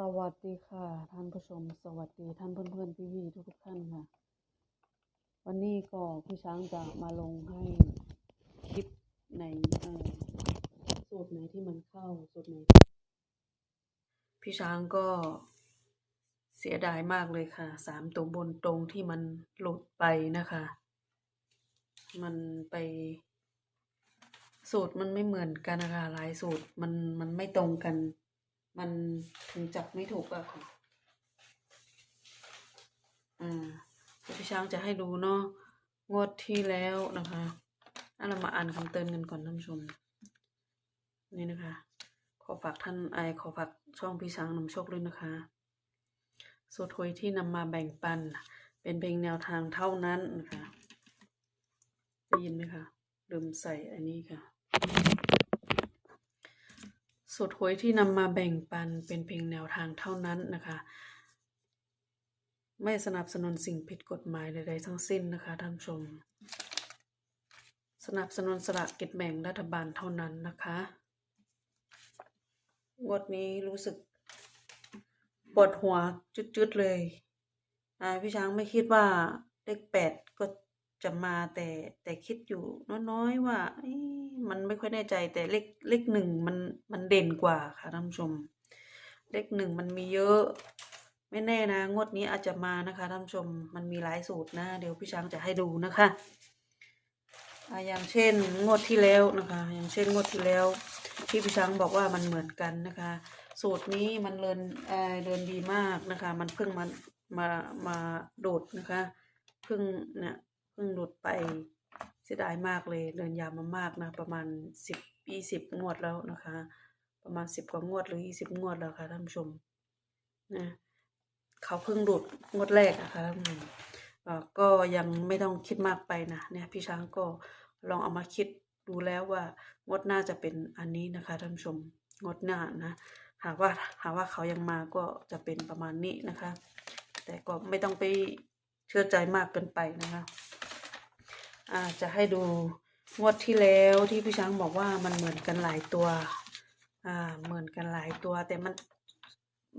สวัสดีค่ะ ท่านผู้ชม สวัสดีท่านเพื่อนๆพี่ๆทุกๆท่านค่ะ วันนี้ก็พี่ช้างจะมาลงให้คลิปในสูตรไหนที่มันเข้าสูตรไหนพี่ช้างก็เสียดายมากเลยค่ะสามตัวบนตรงที่มันหลุดไปนะคะ มันไป สูตรมันไม่เหมือนกันนะคะหลายสูตรมันมันไม่ตรงกัน มันถึงจับไม่ถูกอะค่ะอ่าพี่ช้างจะให้ดูเนาะงวดที่แล้วนะคะอะเรามาอ่านคำเตือนกันก่อนท่านผู้ชม นี่นะคะ ขอฝากท่านไอขอฝากช่องพี่ช้างนำโชคด้วยนะคะสูตรหวยที่นำมาแบ่งปัน เป็นเพียงแนวทางเท่านั้นนะคะ ได้ยินไหมคะลืมใส่อันนี้ค่ะ สูตรหวยที่นำมาแบ่งปันเป็นเพียงแนวทางเท่านั้นนะคะ ไม่สนับสนุนสิ่งผิดกฎหมายใดๆทั้งสิ้นนะคะท่านชม สนับสนุนสลากกิจแบ่งรัฐบาลเท่านั้นนะคะงวดนี้รู้สึกปวดหัวจุดๆเลยพี่ช้างไม่คิดว่าเลขแปด จะมาแต่แต่คิดอยู่น้อยๆว่ามันไม่ค่อยแน่ใจแต่เลขเลขหนึ่งมันมันเด่นกว่าค่ะท่านผู้ชม เลขหนึ่งมันมีเยอะ ไม่แน่นะ งวดนี้อาจจะมานะคะท่านผู้ชมมันมีหลายสูตรนะ เดี๋ยวพี่ช้างจะให้ดูนะคะออย่างเช่นงวดที่แล้วนะคะ อย่างเช่นงวดที่แล้วที่พี่ช้างบอกว่ามันเหมือนกันนะคะ สูตรนี้มันเดินเเดินดีมากนะคะ มันเพิ่งมามามาโดดนะคะเพิ่งเนี่ย พิ่งโดดไปเสียดายมากเลยเดินยาวมามากนะ ประมาณสิบยี่สิบงวดแล้วนะคะ ประมาณสิบกว่างวดหรือยี่สิบงวดแล้วค่ะท่านผู้ชมนะเขาเพิ่งหลุดงวดแรกนะคะท่านผู้ชมก็ยังไม่ต้องคิดมากไปนะเนี่ยพี่ช้างก็ลองเอามาคิดดูแล้วว่างวดหน้าจะเป็นอันนี้นะคะท่านผู้ชมงวดหน้านะหากว่าหากว่าเขายังมาก็จะเป็นประมาณนี้นะคะ แต่ก็ไม่ต้องไปเชื่อใจมากเกินไปนะคะ อ่าจะให้ดูงวดที่แล้วที่พี่ช้างบอกว่ามันเหมือนกันหลายตัว อ่า เหมือนกันหลายตัว แต่มัน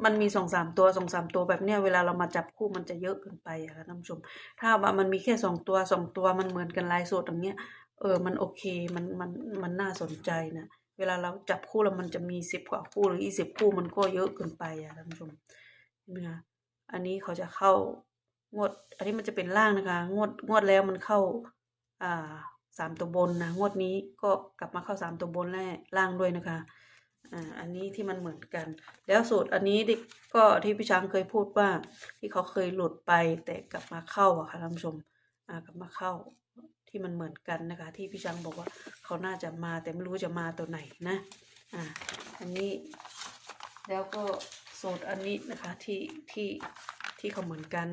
มันมีสองสามตัวสองสามตัวแบบเนี้ยเวลาเรามาจับคู่มันจะเยอะเกินไปอะค่ะท่านผู้ชม ถ้าว่ามันมีแค่สองตัวสองตัวมันเหมือนกันลายสูตรอย่างเงี้ย เออ มันโอเค มัน มัน มันน่าสนใจนะ เวลาเราจับคู่แล้วมันจะมีสิบกว่าคู่หรือยี่สิบคู่มันก็เยอะเกินไปอะท่านผู้ชมเห็นไหมคะ อันนี้เขาจะเข้างวด อันนี้มันจะเป็นล่างนะคะ งวด งวดแล้วมันเข้า สามตัวบนนะงวดนี้ก็กลับมาเข้าสามตัวบนแล่ล่างด้วยนะคะอ่าอันนี้ที่มันเหมือนกัน แล้วสูตรอันนี้ดิก็ที่พี่ช้างเคยพูดว่า ที่เขาเคยหลุดไปแต่กลับมาเข้าอะค่ะท่านผู้ชมอ่ากลับมาเข้าที่มันเหมือนกันนะคะ ที่พี่ช้างบอกว่าเขาน่าจะมาแต่ไม่รู้จะมาตัวไหนนะอ่าอันนี้แล้วก็สูตรอันนี้นะคะที่ที่ที่เขาเหมือนกัน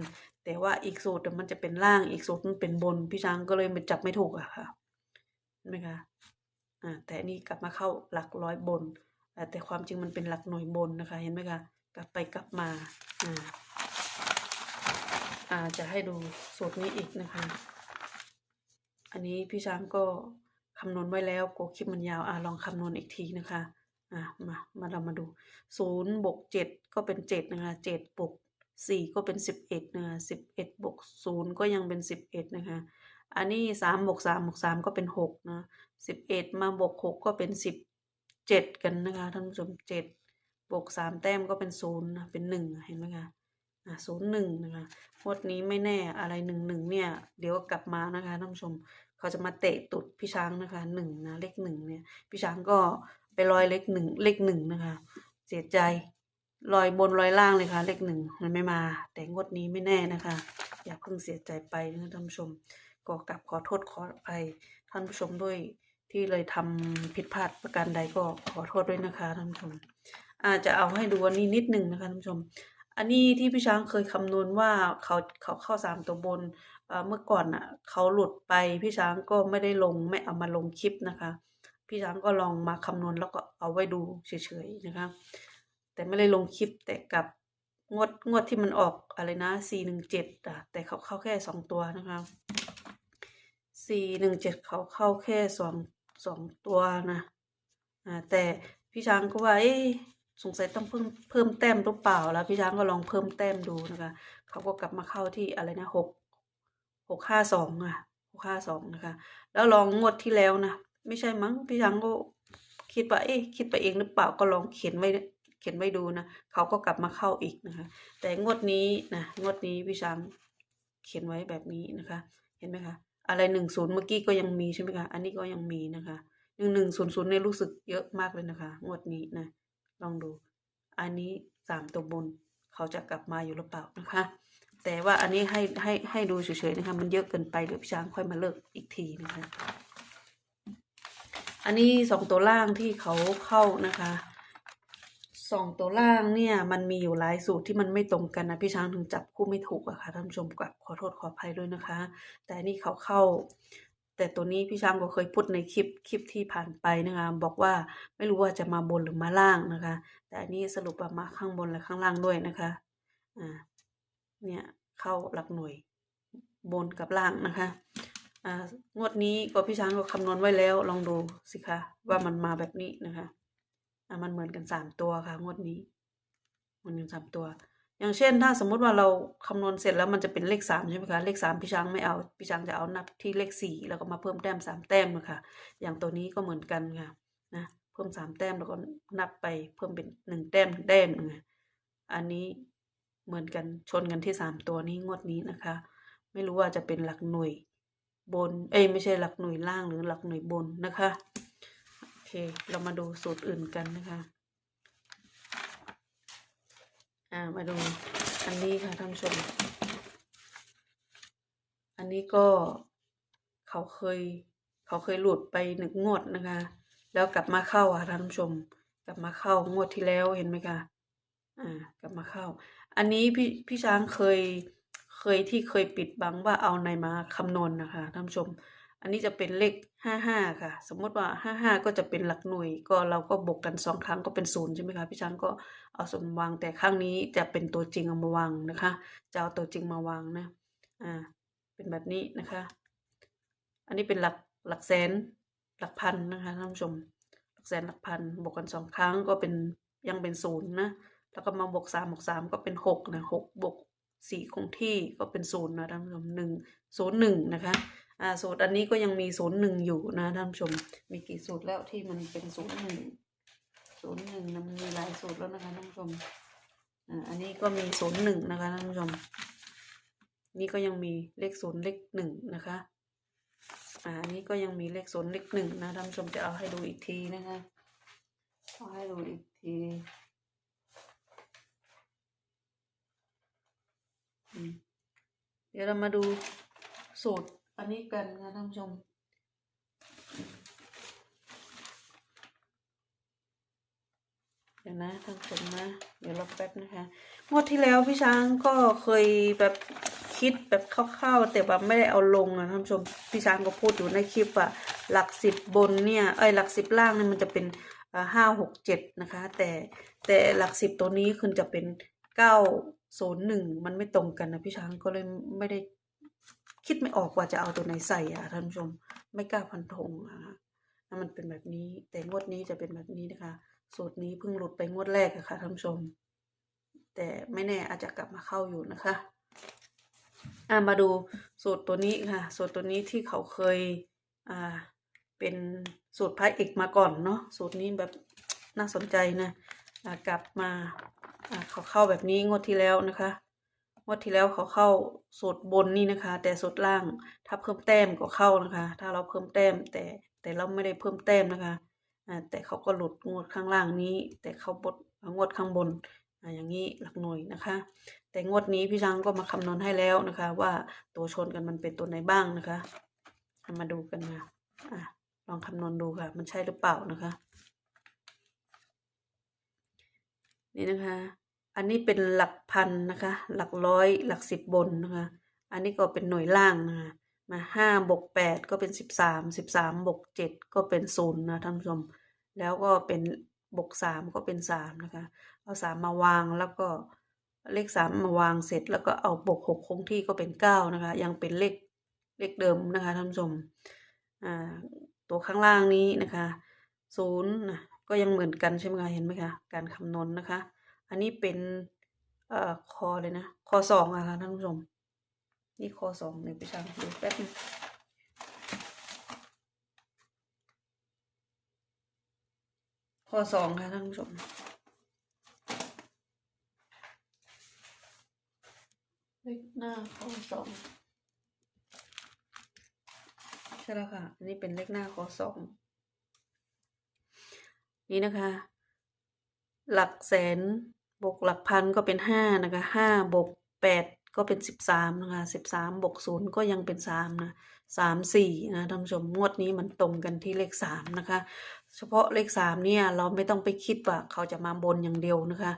แต่ว่าอีกสูตรมันจะเป็นล่างอีกสูตรมันเป็นบน พี่ช้างก็เลยมันจับไม่ถูกอะค่ะเห็นไหมคะอ่าแต่อันนี้กลับมาเข้าหลักร้อยบน แต่ความจริงมันเป็นหลักหน่วยบนนะคะ เห็นไหมคะกลับไปกลับมาอ่าอ่าจะให้ดูสูตรนี้อีกนะคะ อันนี้พี่ช้างก็คำนวณไว้แล้วกคลิปมันยาวอ่าลองคำนวณอีกทีนะคะอ่ามามาเรามาดูศูนย์บวกเจ็ดก็เป็นเจ็ดนะคะเจ็ดบวก สี่ก็เป็นสิบเอ็ดนะคะสิบเอ็ดบวกศูนย์ก็ยังเป็นสิบเอ็ดนะคะ อันนี้สามบวกสามบวกสามก็เป็นหกนะสิบเอ็ดมาบวกหกก็เป็นสิบเจ็ดกันนะคะท่านผู้ชมเจ็ดบวกสามแต้มก็เป็นศูนย์นะเป็นหนึ่งเห็นไหมคะอ่าศูนย์หนึ่งนะคะงวดนี้ไม่แน่อะไรหนึ่งหนึ่งเนี่ย เดี๋ยวกลับมานะคะท่านผู้ชมเขาจะมาเตะตุดพี่ช้างนะคะหนึ่งนะเลขหนึ่งเนี่ย พี่ช้างก็ไปลอยเลขหนึ่งเลขหนึ่งนะคะ เสียใจ ลอยบนลอยล่างเลยค่ะ เลขหนึ่งมันไม่มา แต่งวดนี้ไม่แน่นะคะ อย่าเพิ่งเสียใจไปนะท่านผู้ชมก็กลับขอโทษขออภัยท่านผู้ชมด้วยที่เลยทำผิดพลาดประการใดก็ขอโทษด้วยนะคะท่านผู้ชม อาจจะเอาให้ดูอันนี้นิดหนึ่งนะคะท่านผู้ชม อันนี้ที่พี่ช้างเคยคำนวณว่าเขาเขาเข้าสามตัวบนเมื่อก่อนอะเขาหลุดไปพี่ช้างก็ไม่ได้ลงไม่เอามาลงคลิปนะคะ พี่ช้างก็ลองมาคำนวณแล้วก็เอาไว้ดูเฉยๆนะคะ แต่ไม่ได้ลงคลิปแต่กับงวดงวดที่มันออกอะไรนะสี่หนึ่งเจ็ดอะ แต่เขาเข้าแค่สองตัวนะคะสี่หนึ่งเจ็ดเขาเข้าแค่สองสองตัวนะอ่าแต่พี่ช้างก็ว่าเอ๊สงสัยต้องเพิ่มเพิ่มแต้มหรือเปล่าแล้วพี่ช้างก็ลองเพิ่มแต้มดูนะคะเขาก็กลับมาเข้าที่อะไรนะหกหกห้าสองอะหกห้าสองนะคะ แล้วลองงวดที่แล้วนะไม่ใช่มั้งพี่ช้างก็คิดว่าเอ๊ะคิดไปเองหรือเปล่าก็ลองเขียนไว้ ขียนไว้ดูนะเขาก็กลับมาเข้าอีกนะคะ แต่งวดนี้นะงวดนี้พี่ช้างเขียนไว้แบบนี้นะคะ เห็นไหมคะอะไรหนึ่งศูนย์เมื่อกี้ก็ยังมีใช่ไหมคะอันนี้ก็ยังมีนะคะหนึ่งหนึ่งศูนย์ศูนย์เนี่ยรู้สึกเยอะมากเลยนะคะงวดนี้นะลองดู อันนี้สามตัวบนเขาจะกลับมาอยู่หรือเปล่านะคะ แต่ว่าอันนี้ให้ให้ให้ดูเฉยๆนะคะ มันเยอะเกินไปเดี๋ยวพี่ช้างค่อยมาเลิกอีกทีนะคะ อันนี้สองตัวล่างที่เขาเข้านะคะ สองตัวล่างเนี่ยมันมีอยู่หลายสูตรที่มันไม่ตรงกันนะพี่ช้างถึงจับคู่ไม่ถูกอะค่ะท่านผู้ชมกับขอโทษขออภัยด้วยนะคะ แต่นนี่เขาเข้า แต่ตัวนี้พี่ช้างก็เคยพูดในคลิปคลิปที่ผ่านไปนะคะบอกว่าไม่รู้ว่าจะมาบนหรือมาล่างนะคะ แต่อันนี้สรุปว่ามาข้างบนและข้างล่างด้วยนะคะอ่าเนี่ยเข้าหลักหน่วยบนกับล่างนะคะอ่างวดนี้ก็พี่ช้างก็คำนวณไว้แล้วลองดูสิคะว่ามันมาแบบนี้นะคะ อ่ามันเหมือนกันสามตัวค่ะงวดนี้มือนกันสามตัว อย่างเช่น ถ้าสมมุติว่าเราคำนวณเสร็จแล้วมันจะเป็นเลขสามใช่ไหมคะเลขสามพี่ช้างไม่เอาพี่ช้างจะเอานับที่เลขสี่แล้วก็มาเพิ่มแต้มสามแต้มนะคะอย่างตัวนี้ก็เหมือนกันค่ะนะเพิ่มสามแต้มแล้วก็นับไปเพิ่มเป็นหนึ่งแต้มแต้มนะอันนี้เหมือนกันชนกันที่สามตัวนี้งวดนี้นะคะ ไม่รู้ว่าจะเป็นหลักหน่วยบน เอ้ยไม่ใช่หลักหน่วยล่างหรือหลักหน่วยบนนะคะ เคเรามาดูสูตรอื่นกันนะคะ อ่า มาดูอันนี้ค่ะท่านผู้ชม อันนี้ก็เขาเคย เขาเคยหลุดไปหนึ่งงวดนะคะ แล้วกลับมาเข้าค่ะท่านผู้ชม กลับมาเข้างวดที่แล้วเห็นไหมคะ อ่า กลับมาเข้า อันนี้พี่พี่ช้างเคย เคยที่เคยปิดบังว่าเอาในมาคำนวณนะคะท่านผู้ชม อันนี้จะเป็นเลขห้าห้าค่ะ สมมติว่าห้าห้าก็จะเป็นหลักหน่วย ก็เราก็บวกกันสองครั้งก็เป็นศูนย์ใช่ไหมคะพี่ช้างก็เอาศูนวางแต่ครั้งนี้จะเป็นตัวจริงเอามาวางนะคะ จะเอาตัวจริงมาวางนะอ่าเป็นแบบนี้นะคะ อันนี้เป็นหลักหลักแสนหลักพันนะคะท่านผู้ชมหลักแสนหลักพันบวกกันสองครั้งก็เป็นยังเป็นศูนย์นะแล้วก็มาบวกสามบวกสามก็เป็นหกนะหกบวกสี่คงที่ก็เป็นศูนย์นะท่านผู้ชมหนึ่งศูนย์หนึ่งนะคะ อ่าสูตรอันนี้ก็ยังมีศูนย์หนึ่งอยู่นะท่านผู้ชม มีกี่สูตรแล้วที่มันเป็นศูนย์หนึ่งศูนย์หนึ่งนะมันมีหลายสูตรแล้วนะคะท่านผู้ชมอ่าอันนี้ก็มีศูนย์หนึ่งนะคะท่านผู้ชม นี่ก็ยังมีเลขศูนย์เลขหนึ่งนะคะอ่าอันนี้ก็ยังมีเลขศูนย์เลขหนึ่งนะท่านผู้ชมจะเอาให้ดูอีกทีนะคะเอาให้ดูอีกทีเดี๋ยวเรามาดูสูตร อันนี้กันนะท่านผู้ชมเดี๋ยวนะท่านผู้ชมนะ เดี๋ยวรอแป๊บนะคะงวดที่แล้วพี่ช้างก็เคยแบบคิดแบบคร่าวๆแต่แบบไม่ได้เอาลงนะท่านผู้ชมพี่ช้างก็พูดอยู่ในคลิปว่าหลักสิบบนเนี่ยเอ้ยหลักสิบล่างเนี่ยมันจะเป็นห้าหกเจ็ดนะคะ แต่แต่หลักสิบตัวนี้คือจะเป็นเก้าศูนย์หนึ่งมันไม่ตรงกันนะพี่ช้างก็เลยไม่ได้ คิดไม่ออกว่าจะเอาตัวไหนใส่อะท่านผู้ชมไม่กล้าพันธงอะถ้ามันเป็นแบบนี้ แต่งวดนี้จะเป็นแบบนี้นะคะ สูตรนี้เพิ่งหลุดไปงวดแรกอะค่ะท่านผู้ชม แต่ไม่แน่อาจจะกลับมาเข้าอยู่นะคะอ่ามาดูสูตรตัวนี้ค่ะ สูตรตัวนี้ที่เขาเคยอ่าเป็นสูตรพระเอกมาก่อนเนาะสูตรนี้แบบน่าสนใจนะอ่ากลับมาอ่าเขาเข้าแบบนี้งวดที่แล้วนะคะ วัดที่แล้วเขาเข้าสูตรบนนี่นะคะ แต่สูตรล่าง ถ้าเพิ่มแต้มก็เข้านะคะ ถ้าเราเพิ่มแต้มแต่แต่เราไม่ได้เพิ่มแต้มนะคะแต่เขาก็หลุดงวดข้างล่างนี้ แต่เขาบดงวดข้างบนอย่างนี้หลักหน่วยนะคะ แต่งวดนี้พี่ช้างก็มาคำนวณให้แล้วนะคะ ว่าตัวชนกันมันเป็นตัวไหนบ้างนะคะมาดูกันนะอะลองคำนวณดูค่ะ มันใช่หรือเปล่านะคะ นี่นะคะ อันนี้เป็นหลักพันนะคะ หลักร้อยหลักสิบบนนะคะ อันนี้ก็เป็นหน่วยล่างนะคะมาห้าบวกแปดก็เป็นสิบสามสิบสามบวกเจ็ดก็เป็นศูนย์นะท่านผู้ชม แล้วก็เป็นบวกสามก็เป็นสามนะคะ เอาสามมาวางแล้วก็เลขสามมาวางเสร็จแล้วก็เอาบวกหกคงที่ก็เป็นเก้านะคะ ยังเป็นเลขเลขเดิมนะคะท่านผู้ชมอ่าตัวข้างล่างนี้นะคะศูนย์ก็ยังเหมือนกันใช่ไหมคะเห็นไหมคะการคำนวณนะคะ อันนี้เป็นเอ่อคอเลยนะคอสองอะค่ะท่านผู้ชม นี่คอสองเนี่ยพี่ช้างดูแป๊บนึงคอสองค่ะท่านผู้ชมเลขหน้าคอสองใช่แล้วค่ะ อันนี้เป็นเลขหน้าคอสอง นี่นะคะ หลักแสนบวกหลักพันก็เป็นห้านะคะห้าบวกแปดก็เป็นสิบสามนะคะสิบสามบวกศูนย์ก็ยังเป็นสามนะสามสี่นะท่านผู้ชมงวดนี้มันตรงกันที่เลขสามนะคะ เฉพาะเลขสามเนี่ยเราไม่ต้องไปคิดว่าเขาจะมาบนอย่างเดียวนะคะ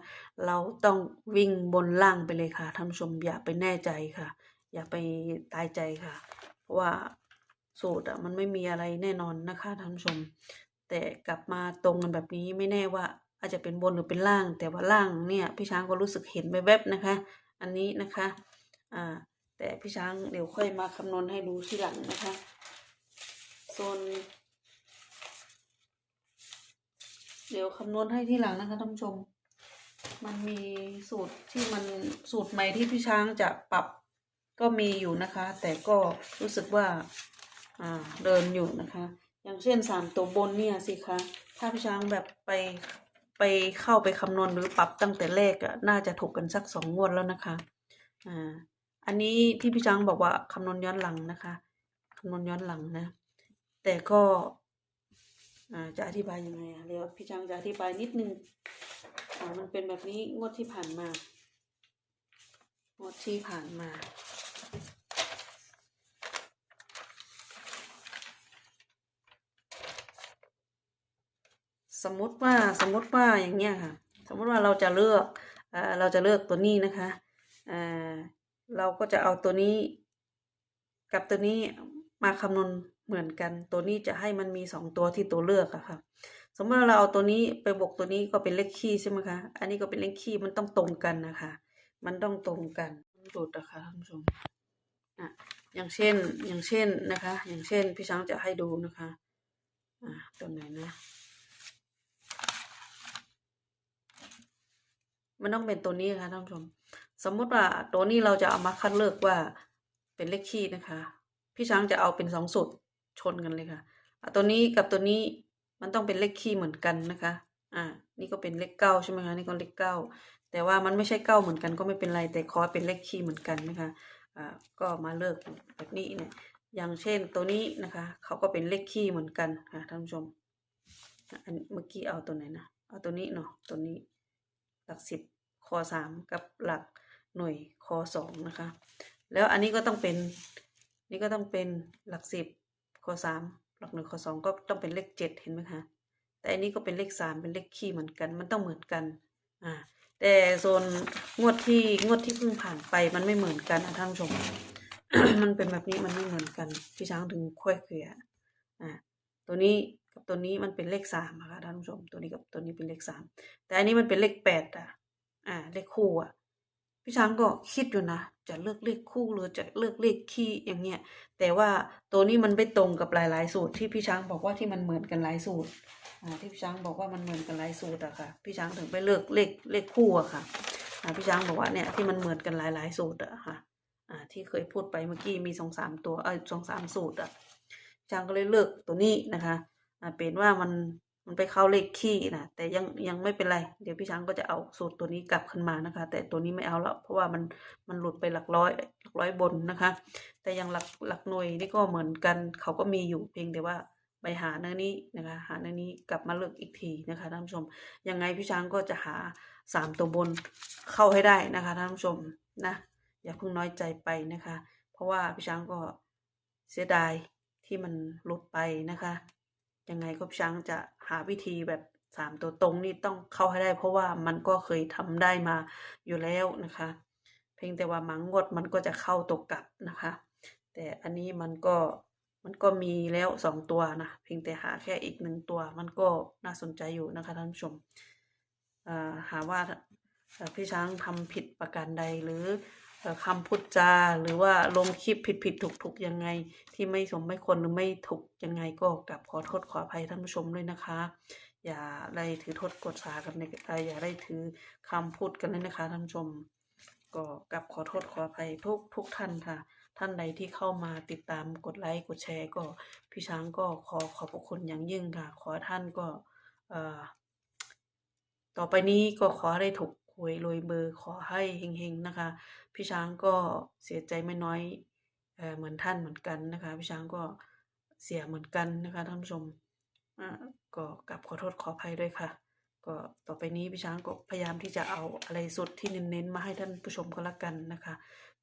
เราต้องวิ่งบนล่างไปเลยค่ะท่านผู้ชมอย่าไปแน่ใจค่ะ อย่าไปตายใจค่ะ เพราะว่าสูตรอะมันไม่มีอะไรแน่นอนนะคะท่านผู้ชม แต่กลับมาตรงกันแบบนี้ไม่แน่ว่า อาจจะเป็นบนหรือเป็นล่าง แต่ว่าล่างเนี่ยพี่ช้างก็รู้สึกเห็นแวบๆนะคะ อันนี้นะคะอ่าแต่พี่ช้างเดี๋ยวค่อยมาคำนวณให้ดูทีหลังนะคะโซนเดี๋ยวคำนวณให้ที่หลังนะคะท่านผู้ชม มันมีสูตรที่มันสูตรใหม่ที่พี่ช้างจะปรับก็มีอยู่นะคะ แต่ก็รู้สึกว่าอ่าเดินอยู่นะคะ อย่างเช่นสามตัวบนเนี่ยสิคะ ถ้าพี่ช้างแบบไป ไปเข้าไปคำนวณหรือปรับตั้งแต่แรกอะน่าจะถูกกันสักสองงวดแล้วนะคะอ่าอันนี้ที่พี่ช้างบอกว่าคำนวณย้อนหลังนะคะคำนวณย้อนหลังนะ แต่ก็อ่าจะอธิบายยังไงอะเดี๋ยวพี่ช้างจะอธิบายนิดนึงอ่ามันเป็นแบบนี้งวดที่ผ่านมางวดที่ผ่านมา สมมติว่าสมมติว่าอย่างเงี้ยค่ะ สมมติว่าเราจะเลือกเราจะเลือกตัวนี้นะคะเอ่อเราก็จะเอาตัวนี้ กับตัวนี้มาคำนวณเหมือนกัน ตัวนี้จะให้มันมีสองตัวที่ตัวเลือกอะค่ะ สมมติเราเอาตัวนี้ไปบวกตัวนี้ก็เป็นเลขคี่ใช่ไหมคะ อันนี้ก็เป็นเลขคี่มันต้องตรงกันนะคะ มันต้องตรงกันดูดนะคะท่านผู้ชมอะอย่างเช่นอย่างเช่นนะคะ อย่างเช่นพี่ช้างจะให้ดูนะคะ อ่าตัวไหนนะ มันต้องเป็นตัวนี้ค่ะท่านผู้ชม สมมุติว่าตัวนี้เราจะเอามาคัดเลือกว่าเป็นเลขคี่นะคะ พี่ช้างจะเอาเป็นสองสูตรชนกันเลยค่ะอตัวนี้กับตัวนี้มันต้องเป็นเลขคี่เหมือนกันนะคะ อ่า นี่ก็เป็นเลขเก้าใช่ไหมคะ นี่ก็เลขเก้า แต่ว่ามันไม่ใช่เก้าเหมือนกันก็ไม่เป็นไร แต่ขอเป็นเลขคี่เหมือนกันนะคะ อ่า ก็มาเลิกแบบนี้เนี่ย อย่างเช่นตัวนี้นะคะ เขาก็เป็นเลขคี่เหมือนกันค่ะท่านผู้ชม อันเมื่อกี้เอาตัวไหนนะ เอาตัวนี้เนาะ ตัวนี้ หลักสิบคอสามกับหลักหน่วยคอสองนะคะ แล้วอันนี้ก็ต้องเป็นนี่ก็ต้องเป็นหลักสิบคอสามหลักหน่วยคอสองก็ต้องเป็นเลขเจ็ดเห็นไหมคะแต่อันนี้ก็เป็นเลขสามเป็นเลขคี่เหมือนกัน มันต้องเหมือนกันอ่าแต่โซนงวดที่งวดที่เพิ่งผ่านไปมันไม่เหมือนกันนะท่านผู้ชม มันเป็นแบบนี้มันไม่เหมือนกัน พี่ช้างถึงค่อยเกลี่ยอ่าตัวนี้ กับตัวนี้มันเป็นเลขสามอะค่ะท่านผู้ชมตัวนี้กับตัวนี้เป็นเลขสามแต่อันนี้มันเป็นเลขแปดอะอ่าเลขคู่อะพี่ช้างก็คิดอยู่นะจะเลือกเลขคู่หรือจะเลือกเลขคี่อย่างเงี้ยแต่ว่าตัวนี้มันไม่ตรงกับหลาย ๆ สูตรที่พี่ช้างบอกว่าที่มันเหมือนกันหลายสูตรอ่าที่พี่ช้างบอกว่ามันเหมือนกันหลายสูตรอะค่ะ พี่ช้างถึงไปเลือกเลขเลขคู่อะค่ะอ่าพี่ช้างบอกว่าเนี่ยที่มันเหมือนกันหลาย ๆ สูตรอะค่ะอ่าที่เคยพูดไปเมื่อกี้มีสองสามตัวเออสองสามสูตรอะช้างก็เลยเลือกตัวนี้นะคะ อ่าเป็นว่ามันมันไปเข้าเลขคี่นะแต่ยังยังไม่เป็นไร เดี๋ยวพี่ช้างก็จะเอาสูตรตัวนี้กลับขึ้นมานะคะ แต่ตัวนี้ไม่เอาแล้วเพราะว่ามันมันหลุดไปหลักร้อยหลักร้อยบนนะคะ แต่ยังหลักหลักหน่วยนี่ก็เหมือนกันเขาก็มีอยู่เพียงแต่ว่าไปหาเนื้อนี้นะคะ หาเนื้อนี้กลับมาเลือกอีกทีนะคะท่านผู้ชมยังไงพี่ช้างก็จะหาสามตัวบนเข้าให้ได้นะคะท่านผู้ชมนะอย่าเพิ่งน้อยใจไปนะคะ เพราะว่าพี่ช้างก็เสียดายที่มันหลุดไปนะคะ ยังไงก็ช้างจะหาวิธีแบบสามตัวตรงนี่ต้องเข้าให้ได้ เพราะว่ามันก็เคยทำได้มาอยู่แล้วนะคะ เพียงแต่ว่ามังงวดมันก็จะเข้าตกกลับนะคะ แต่อันนี้มันก็มันก็มีแล้วสองตัวนะเพียงแต่หาแค่อีกหนึ่งตัว มันก็น่าสนใจอยู่นะคะท่านผู้ชมหาว่าพี่ช้างทำผิดประการใดหรือ คำพูดจาหรือว่าลงคลิปผิดผิดถูกถูกยังไง ที่ไม่สมไม่ควรหรือไม่ถูกยังไงก็กลับขอโทษขออภัยท่านผู้ชมด้วยนะคะ อย่าได้ถือโทษกดสากันในเอ่อย่าได้ถือคำพูดกันเลยนะคะท่านผู้ชม ก็กลับขอโทษขออภัยทุกทุกท่านค่ะ ท่านใดที่เข้ามาติดตามกดไลค์กดแชร์ก็พี่ช้างก็ขอขอบพระคุณอย่างยิ่งค่ะ ขอท่านก็ต่อไปนี้ก็ขอให้ได้ถูก หวยรวยเบอร์ขอให้เฮงๆนะคะ พี่ช้างก็เสียใจไม่น้อยเออเหมือนท่านเหมือนกันนะคะ พี่ช้างก็เสียเหมือนกันนะคะท่านผู้ชมอ่าก็กลับขอโทษขออภัยด้วยค่ะ ก็ต่อไปนี้พี่ช้างก็พยายามที่จะเอาอะไรสุดที่เน้นๆมาให้ท่านผู้ชมก็แล้วกันนะคะ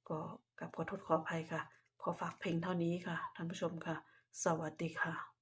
ก็กลับขอโทษขออภัยค่ะ ขอฝากเพลงเท่านี้ค่ะท่านผู้ชมค่ะ สวัสดีค่ะ